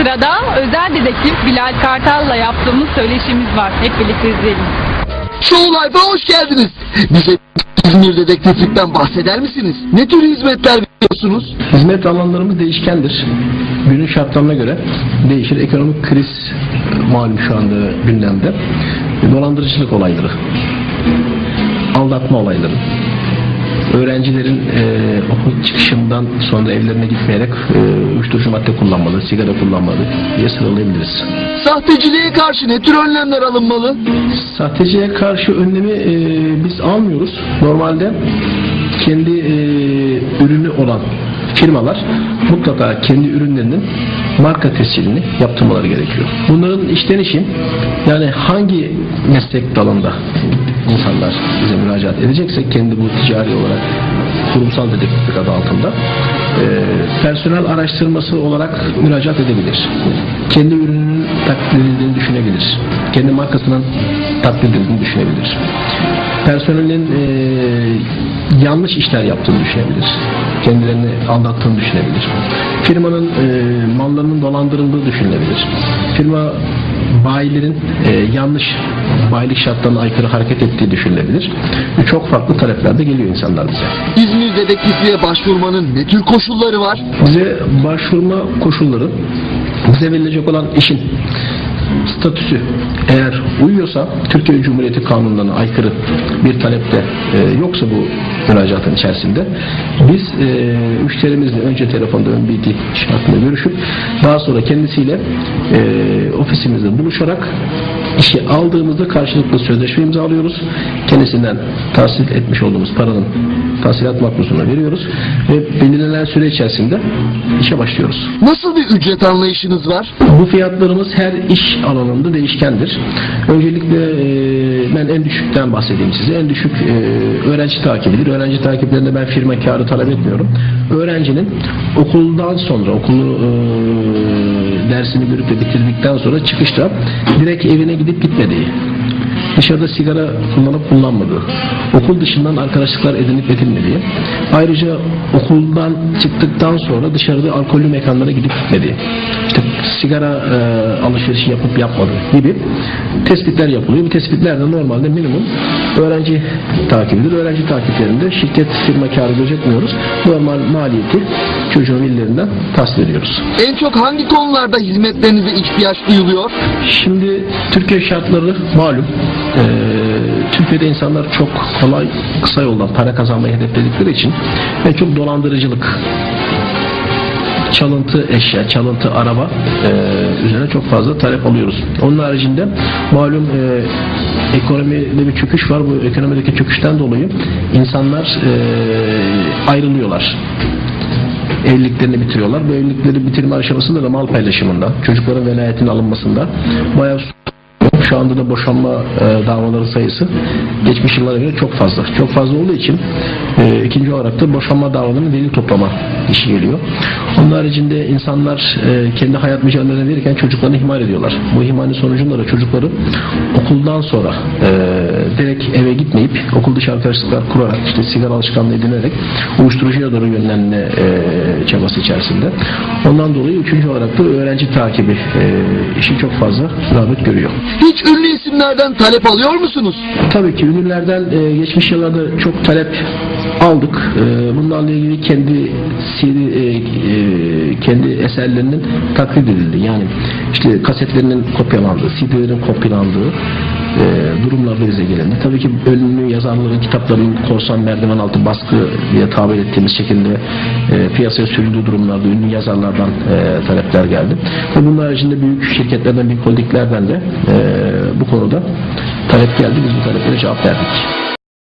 Sırada özel dedektif Bilal Kartal'la yaptığımız söyleşimiz var. Hep birlikte izleyelim. Show Life'a hoş geldiniz. Bize İzmir dedektiflikten bahseder misiniz? Ne tür hizmetler veriyorsunuz? Hizmet alanlarımız değişkendir. Günün şartlarına göre değişir. Ekonomik kriz malum şu anda gündemde. Dolandırıcılık olayları, aldatma olayları, öğrencilerin e, okul çıkışından sonra evlerine gitmeyerek e, uyuşturucu madde kullanmalı, sigara kullanmalı diye sıralayabiliriz. Sahteciliğe karşı ne tür önlemler alınmalı? Sahteciye karşı önlemi e, biz almıyoruz. Normalde kendi e, ürünü olan firmalar mutlaka kendi ürünlerinin marka tescilini yaptırmaları gerekiyor. Bunların işlenişi yani hangi meslek dalında insanlar bize müracaat edecekse kendi bu ticari olarak kurumsal dedektiflik adı altında e, personel araştırması olarak müracaat edebilir. Kendi ürününün taklit edildiğini düşünebilir. Kendi markasının taklit edildiğini düşünebilir. Personelin e, yanlış işler yaptığını düşünebilir. Kendilerini aldattığını düşünebilir. Firmanın e, mallarının dolandırıldığı düşünülebilir. Firma bayilerin e, yanlış bayilik şartlarına aykırı hareket ettiği düşünülebilir. Çok farklı taleplerde geliyor insanlar bize. İzmir dedektifliğe başvurmanın ne tür koşulları var? Bize başvurma koşulları bize verilecek olan işin statüsü eğer uyuyorsa Türkiye Cumhuriyeti kanunlarına aykırı bir talepte e, yoksa bu müracaatın içerisinde biz e, müşterimizle önce telefonda ön bilgi şartında görüşüp daha sonra kendisiyle e, ofisimizde buluşarak işi aldığımızda karşılıklı sözleşme imzalıyoruz. Kendisinden tahsil etmiş olduğumuz paranın tahsilat makbuzunu veriyoruz ve belirlenen süre içerisinde işe başlıyoruz. Nasıl bir ücret anlayışınız var? Bu fiyatlarımız her iş alanında değişkendir. Öncelikle e, ben en düşükten bahsedeyim size. En düşük e, öğrenci takibidir. Öğrenci takiplerinde ben firma kağıdı talep etmiyorum. Öğrencinin okuldan sonra okulu e, dersini görüp de bitirdikten sonra çıkışta direkt evine gidip gitmediği dışarıda sigara kullanıp kullanmadığı, okul dışından arkadaşlıklar edinip edinmediği, ayrıca okuldan çıktıktan sonra dışarıda alkollü mekanlara gidip gitmediği, işte sigara e, alışverişi yapıp yapmadığı gibi tespitler yapılıyor. Bu tespitler de normalde minimum öğrenci takibidir. Öğrenci takiplerinde şirket firma karı gözetmiyoruz. Normal maliyeti çocuğun illerinden tahsil ediyoruz. En çok hangi konularda hizmetlerinize ihtiyaç duyuluyor? Şimdi Türkiye şartları malum. Ee, Türkiye'de insanlar çok kolay kısa yoldan para kazanmayı hedefledikleri için en çok dolandırıcılık çalıntı eşya, çalıntı araba e, üzerine çok fazla talep alıyoruz. Onun haricinde malum e, ekonomide bir çöküş var. Bu ekonomideki çöküşten dolayı insanlar e, ayrılıyorlar evliliklerini bitiriyorlar. Bu evlilikleri bitirme aşamasında da mal paylaşımında, çocukların velayetinin alınmasında bayağı şu anda da boşanma e, davaları sayısı geçmiş yıllara göre çok fazla. Çok fazla olduğu için e, ikinci olarak da boşanma davalarının delil toplama işi geliyor. Onun haricinde insanlar e, kendi hayat mücadelelerini verirken çocuklarını ihmal ediyorlar. Bu ihmalin sonucunda da çocukları okuldan sonra e, direkt eve gitmeyip okul dışı arkadaşlıklar kurarak işte sigara alışkanlığı edinerek uyuşturucuya doğru yönlenme e, çabası içerisinde. Ondan dolayı üçüncü olarak da öğrenci takibi e, işi çok fazla rağbet görüyor. Hiç ünlü isimlerden talep alıyor musunuz? Tabii ki ünlülerden e, geçmiş yıllarda çok talep aldık. E, bunlarla ilgili kendi CD, e, e, kendi eserlerinin taklit edildi. Yani işte kasetlerinin kopyalandığı, CD'lerin kopyalandığı e, durumlarda bize gelindi. Tabii ki ünlü yazarların kitaplarının korsan merdiven altı baskı diye tabir ettiğimiz şekilde e, piyasaya sürüldüğü durumlarda ünlü yazarlardan e, talepler geldi. Ve bunun haricinde büyük şirketlerden, büyük holdinglerden de e, bu konuda talep geldi. Biz bu taleplere cevap verdik.